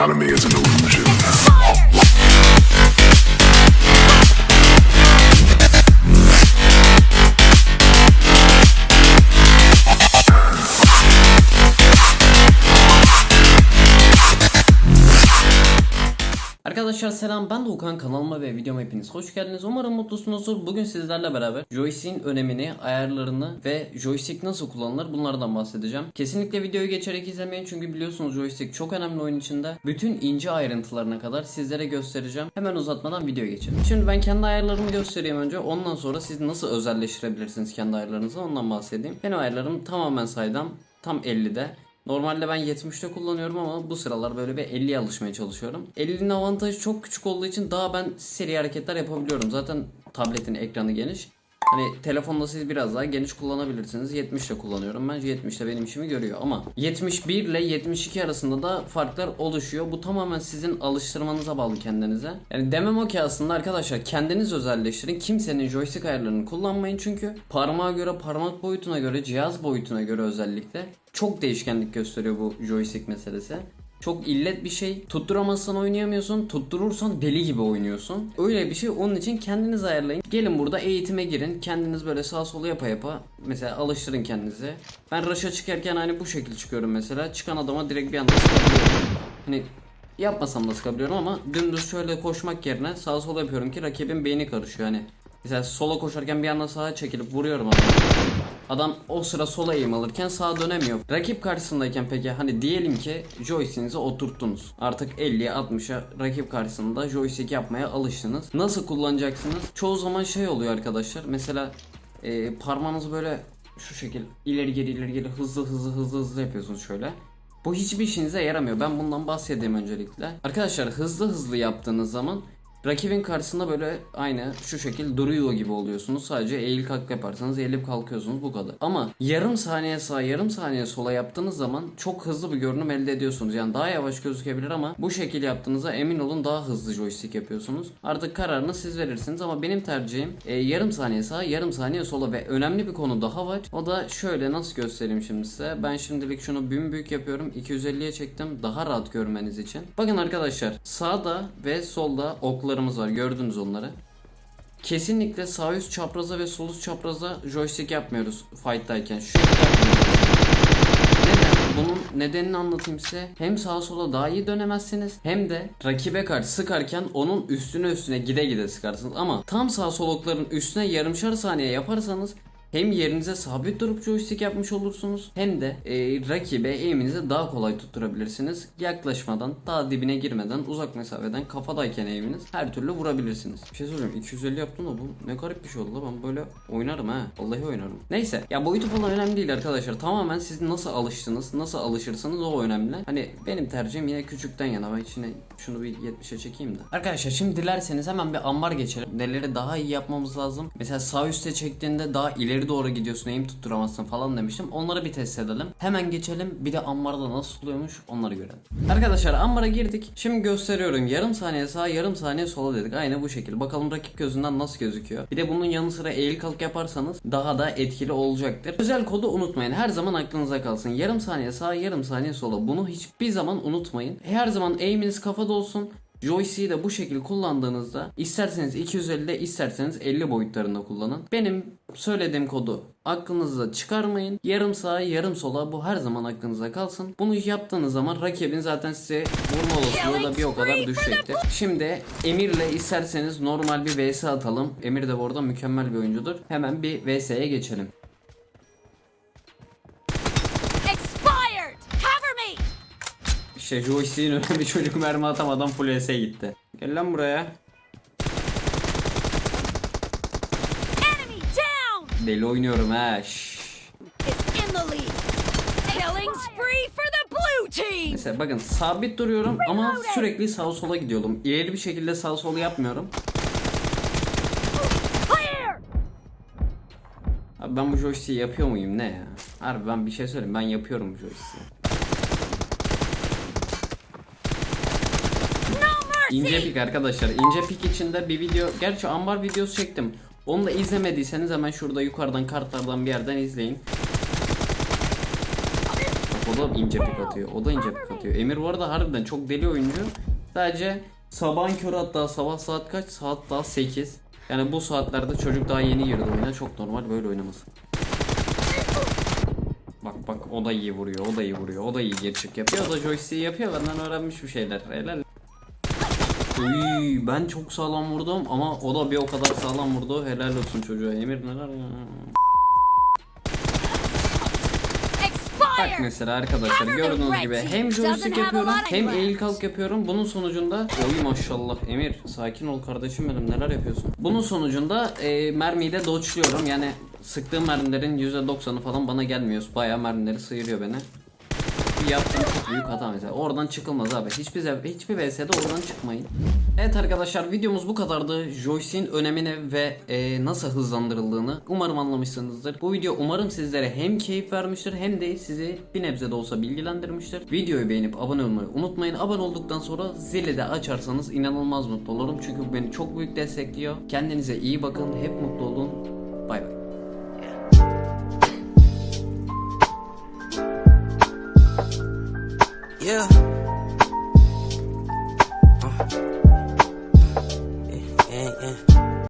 Autonomy is an illusion. Arkadaşlar selam ben Doğukan kanalıma ve videoma hepiniz hoş geldiniz. Umarım mutlusunuzdur. Bugün sizlerle beraber joystick'in önemini, ayarlarını ve joystick nasıl kullanılır bunlardan bahsedeceğim. Kesinlikle videoyu geçerek izlemeyin çünkü biliyorsunuz joystick çok önemli oyun içinde. Bütün ince ayrıntılarına kadar sizlere göstereceğim. Hemen uzatmadan videoya geçelim. Şimdi ben kendi ayarlarımı göstereyim önce. Ondan sonra siz nasıl özelleştirebilirsiniz kendi ayarlarınızı ondan bahsedeyim. Benim ayarlarım tamamen saydam. Tam 50'de. Normalde ben 70'te kullanıyorum ama bu sıralar böyle bir 50'ye alışmaya çalışıyorum. 50'nin avantajı çok küçük olduğu için daha ben seri hareketler yapabiliyorum. Zaten tabletin ekranı geniş. Hani telefonda siz biraz daha geniş kullanabilirsiniz. 70'te kullanıyorum. Bence 70'te benim işimi görüyor ama 71 ile 72 arasında da farklar oluşuyor. Bu tamamen sizin alıştırmanıza bağlı kendinize. Yani demem o ki aslında arkadaşlar kendiniz özelleştirin. Kimsenin joystick ayarlarını kullanmayın çünkü parmağa göre, parmak boyutuna göre, cihaz boyutuna göre özellikle çok değişkenlik gösteriyor bu joystick meselesi. Çok illet bir şey. Tutturamazsan oynayamıyorsun. Tutturursan deli gibi oynuyorsun. Öyle bir şey. Onun için kendiniz ayarlayın. Gelin burada eğitime girin. Kendiniz böyle sağ sola yapa yapa mesela alıştırın kendinizi. Ben rush'a çıkarken hani bu şekil çıkıyorum mesela. Çıkan adama direkt bir anda sıkabiliyorum. Hani yapmasam da sıkabiliyorum ama dümdüz şöyle koşmak yerine sağa sola yapıyorum ki rakibin beyni karışıyor hani. Mesela sola koşarken bir anda sağa çekilip vuruyorum adamı. Adam o sıra sola eğim alırken sağa dönemiyor. Rakip karşısındayken peki hani diyelim ki joystick'inizi oturttunuz. Artık 50'ye 60'a rakip karşısında joystick yapmaya alıştınız. Nasıl kullanacaksınız? Çoğu zaman şey oluyor arkadaşlar. Mesela e, parmağınızı böyle şu şekil ileri geri ileri geri hızlı hızlı hızlı hızlı yapıyorsunuz şöyle. Bu hiçbir işinize yaramıyor. Ben bundan bahsedeyim öncelikle. Arkadaşlar hızlı hızlı yaptığınız zaman Rakibin karşısında böyle aynı şu şekil duruyor gibi oluyorsunuz. Sadece eğil kalk yaparsanız eğilip kalkıyorsunuz bu kadar. Ama yarım saniye sağa yarım saniye sola yaptığınız zaman çok hızlı bir görünüm elde ediyorsunuz. Yani daha yavaş gözükebilir ama bu şekil yaptığınızda emin olun daha hızlı joystick yapıyorsunuz. Artık kararını siz verirsiniz ama benim tercihim e, yarım saniye sağa yarım saniye sola ve önemli bir konu daha var. O da şöyle nasıl göstereyim şimdi size. Ben şimdilik şunu büyük büyük yapıyorum. 250'ye çektim daha rahat görmeniz için. Bakın arkadaşlar sağda ve solda oklarımız var gördünüz onları. Kesinlikle sağ üst çapraza ve sol üst çapraza joystick yapmıyoruz fight'tayken. Şu. Neden? Bunun nedenini anlatayım size. Hem sağa sola daha iyi dönemezsiniz hem de rakibe karşı sıkarken onun üstüne üstüne gide gide sıkarsınız. Ama tam sağ sol okların üstüne yarımşar saniye yaparsanız hem yerinize sabit durup joystick yapmış olursunuz hem de e, rakibe eğiminizi daha kolay tutturabilirsiniz. Yaklaşmadan, daha dibine girmeden, uzak mesafeden kafadayken eğiminiz her türlü vurabilirsiniz. Bir şey söyleyeyim 250 yaptım da bu ne garip bir şey oldu ben böyle oynarım ha. Vallahi oynarım. Neyse ya boyutu falan önemli değil arkadaşlar. Tamamen siz nasıl alıştınız, nasıl alışırsınız o önemli. Hani benim tercihim yine küçükten yana. Ben içine şunu bir 70'e çekeyim de. Arkadaşlar şimdi dilerseniz hemen bir ambar geçelim. Neleri daha iyi yapmamız lazım. Mesela sağ üste çektiğinde daha ileri doğru gidiyorsun eğim tutturamazsın falan demiştim. Onları bir test edelim. Hemen geçelim. Bir de ambarda nasıl oluyormuş onları görelim. Arkadaşlar ambara girdik. Şimdi gösteriyorum. Yarım saniye sağa yarım saniye sola dedik. Aynı bu şekilde. Bakalım rakip gözünden nasıl gözüküyor. Bir de bunun yanı sıra eğil kalk yaparsanız daha da etkili olacaktır. Özel kodu unutmayın. Her zaman aklınıza kalsın. Yarım saniye sağa yarım saniye sola. Bunu hiçbir zaman unutmayın. Her zaman eğiminiz kafada olsun. Joystick'i de bu şekilde kullandığınızda isterseniz 250'de isterseniz 50 boyutlarında kullanın. Benim söylediğim kodu aklınızda çıkarmayın. Yarım sağa yarım sola bu her zaman aklınızda kalsın. Bunu yaptığınız zaman rakibin zaten size vurma olasılığı da bir o kadar düşecektir. Şimdi Emir'le isterseniz normal bir vs atalım. Emir de bu arada mükemmel bir oyuncudur. Hemen bir vs'ye geçelim. İşte joystick'in önüne bir çocuk mermi atamadan full vs'ye gitti. Gel lan buraya. Deli oynuyorum ha. Mesela bakın sabit duruyorum ama sürekli sağa sola gidiyorum. İleri bir şekilde sağa sola yapmıyorum. Abi ben bu joystick'i yapıyor muyum ne ya? Harbi ben bir şey söyleyeyim ben yapıyorum bu joystick'i. İnce pik arkadaşlar. İnce pik içinde bir video. Gerçi ambar videosu çektim. Onu da izlemediyseniz hemen şurada yukarıdan kartlardan bir yerden izleyin. O da ince pik atıyor. O da ince pik atıyor. Emir bu arada harbiden çok deli oyuncu. Sadece sabahın körü hatta sabah saat kaç? Saat daha 8. Yani bu saatlerde çocuk daha yeni girdi oyuna. Çok normal böyle oynaması. Bak bak o da iyi vuruyor, o da iyi vuruyor, o da iyi geri çık yapıyor, o da joystick yapıyor. Benden öğrenmiş bir şeyler. Helal. Uy, ben çok sağlam vurdum ama o da bir o kadar sağlam vurdu. Helal olsun çocuğa. Emir neler ya. Bak mesela arkadaşlar gördüğünüz gibi hem joystick yapıyorum hem eğil kalk yapıyorum. Bunun sonucunda oy maşallah Emir sakin ol kardeşim benim neler yapıyorsun. Bunun sonucunda e, mermiyi de dodge'luyorum. Yani sıktığım mermilerin %90'ı falan bana gelmiyor. Bayağı mermileri sıyırıyor beni. Bir yaptığım çok büyük hata mesela. Oradan çıkılmaz abi. Hiçbir hiçbir VS'de oradan çıkmayın. Evet arkadaşlar videomuz bu kadardı. Joystick'in önemini ve e, nasıl hızlandırıldığını umarım anlamışsınızdır. Bu video umarım sizlere hem keyif vermiştir hem de sizi bir nebze de olsa bilgilendirmiştir. Videoyu beğenip abone olmayı unutmayın. Abone olduktan sonra zili de açarsanız inanılmaz mutlu olurum. Çünkü beni çok büyük destekliyor. Kendinize iyi bakın. Hep mutlu olun. Yeah.